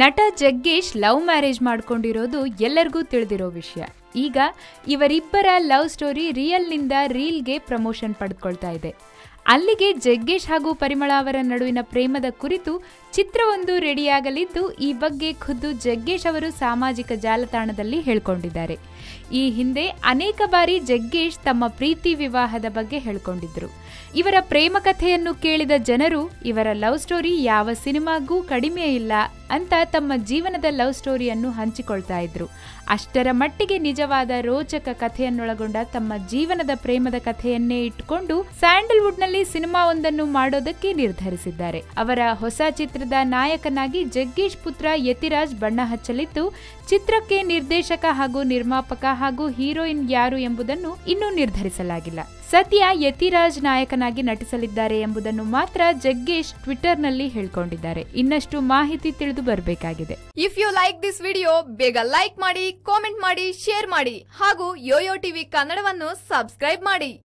ನಟ Jaggesh love marriage ಮಾಡ್ಕೊಂಡಿರೋದು ಎಲ್ಲರಿಗೂ ತಿಳಿದಿರೋ ವಿಷಯ. ಈಗ ಇವರಿಬ್ಬರ ಲವ್ ಸ್ಟೋರಿ ರಿಯಲ್ನಿಂದ ರೀಲ್ಗೆ ಪ್ರಮೋಷನ್ ಪಡೆದುಕೊಳ್ತಾ ಇದೆ. ಅಲ್ಲಿಗೆ ಜಗ್ಗೇಶ್ ಹಾಗೂ ಪರಿಮಳ ಅವರ ನಡುವಿನ ಪ್ರೇಮದ ಕುರಿತು ಚಿತ್ರವೊಂದು ರೆಡಿಯಾಗಲಿದ್ದು, ಈ ಬಗ್ಗೆ ಖುದ್ದು ಜಗ್ಗೇಶ್ ಅವರು ಸಾಮಾಜಿಕ ಜಾಲತಾಣದಲ್ಲಿ ಹೇಳ್ಕೊಂಡಿದ್ದಾರೆ. ಈ ಹಿಂದೆ ಅನೇಕ ಬಾರಿ ಜಗ್ಗೇಶ್ ತಮ್ಮ ಪ್ರೀತಿ ವಿವಾಹದ ಬಗ್ಗೆ ಹೇಳ್ಕೊಂಡಿದ್ರು. ಇವರ ಪ್ರೇಮ ಕಥೆಯನ್ನು ಕೇಳಿದ ಜನರು, ಇವರ ಲವ್ ಸ್ಟೋರಿ ಯಾವ ಸಿನಿಮಾಗೂ ಕಡಿಮೆ ಇಲ್ಲ ಅಂತ ತಮ್ಮ ಜೀವನದ ಲವ್ ಸ್ಟೋರಿಯನ್ನು ಹಂಚಿಕೊಳ್ತಾ ಇದ್ರು. ಅಷ್ಟರ ಮಟ್ಟಿಗೆ ನಿಜವಾದ ರೋಚಕ ಕಥೆಯನ್ನೊಳಗೊಂಡ ತಮ್ಮ ಜೀವನದ ಪ್ರೇಮದ ಕಥೆಯನ್ನೇ ಇಟ್ಟುಕೊಂಡು ಸಿನಿಮಾ ಸಿನಿಮಾವೊಂದನ್ನು ಮಾಡೋದಕ್ಕೆ ನಿರ್ಧರಿಸಿದ್ದಾರೆ. ಅವರ ಹೊಸ ಚಿತ್ರದ ನಾಯಕನಾಗಿ ಜಗ್ಗೀಶ್ ಪುತ್ರ ಯತಿರಾಜ್ ಬಣ್ಣ ಹಚ್ಚಲಿದ್ದು, ಚಿತ್ರಕ್ಕೆ ನಿರ್ದೇಶಕ ಹಾಗೂ ನಿರ್ಮಾಪಕ ಹಾಗೂ ಹೀರೋಯಿನ್ ಯಾರು ಎಂಬುದನ್ನು ಇನ್ನೂ ನಿರ್ಧರಿಸಲಾಗಿಲ್ಲ. ಸದ್ಯ ಯತಿರಾಜ್ ನಾಯಕನಾಗಿ ನಟಿಸಲಿದ್ದಾರೆ ಎಂಬುದನ್ನು ಮಾತ್ರ ಜಗ್ಗೇಶ್ ಟ್ವಿಟರ್ನಲ್ಲಿ ಹೇಳ್ಕೊಂಡಿದ್ದಾರೆ. ಇನ್ನಷ್ಟು ಮಾಹಿತಿ ತಿಳಿದು ಬರಬೇಕಾಗಿದೆ. If you like this video ಬೇಗ ಲೈಕ್ ಮಾಡಿ ಕಾಮೆಂಟ್ ಮಾಡಿ ಶೇರ್ ಮಾಡಿ ಹಾಗೂ ಯೋಯೋ ಟಿವಿ ಕನ್ನಡವನ್ನು ಸಬ್ಸ್ಕ್ರೈಬ್ ಮಾಡಿ.